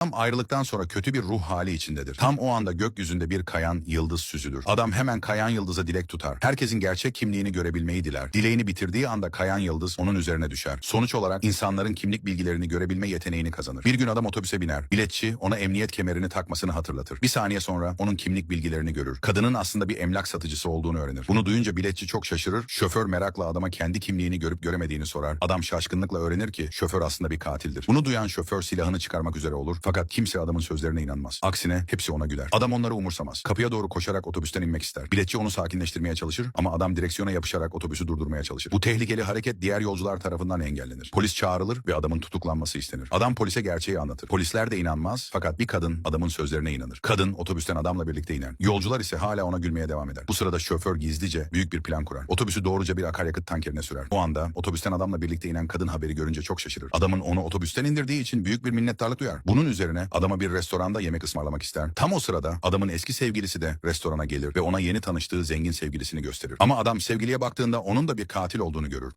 Adam ayrılıktan sonra kötü bir ruh hali içindedir. Tam o anda gökyüzünde bir kayan yıldız süzülür. Adam hemen kayan yıldıza dilek tutar. Herkesin gerçek kimliğini görebilmeyi diler. Dileğini bitirdiği anda kayan yıldız onun üzerine düşer. Sonuç olarak insanların kimlik bilgilerini görebilme yeteneğini kazanır. Bir gün adam otobüse biner. Biletçi ona emniyet kemerini takmasını hatırlatır. Bir saniye sonra onun kimlik bilgilerini görür. Kadının aslında bir emlak satıcısı olduğunu öğrenir. Bunu duyunca biletçi çok şaşırır. Şoför merakla adama kendi kimliğini görüp göremediğini sorar. Adam şaşkınlıkla öğrenir ki şoför aslında bir katildir. Bunu duyan şoför silahını çıkarmak üzere olur. Fakat kimse adamın sözlerine inanmaz. Aksine hepsi ona güler. Adam onları umursamaz. Kapıya doğru koşarak otobüsten inmek ister. Biletçi onu sakinleştirmeye çalışır ama adam direksiyona yapışarak otobüsü durdurmaya çalışır. Bu tehlikeli hareket diğer yolcular tarafından engellenir. Polis çağrılır ve adamın tutuklanması istenir. Adam polise gerçeği anlatır. Polisler de inanmaz fakat bir kadın adamın sözlerine inanır. Kadın otobüsten adamla birlikte iner. Yolcular ise hala ona gülmeye devam eder. Bu sırada şoför gizlice büyük bir plan kurar. Otobüsü doğruca bir akaryakıt tankerine sürer. O anda otobüsten adamla birlikte inen kadın haberi görünce çok şaşırır. Adamın onu otobüsten indirdiği için büyük bir minnettarlık duyar. Bunun üzerine adama bir restoranda yemek ısmarlamak ister. Tam o sırada adamın eski sevgilisi de restorana gelir ve ona yeni tanıştığı zengin sevgilisini gösterir. Ama adam sevgiliye baktığında onun da bir katil olduğunu görür.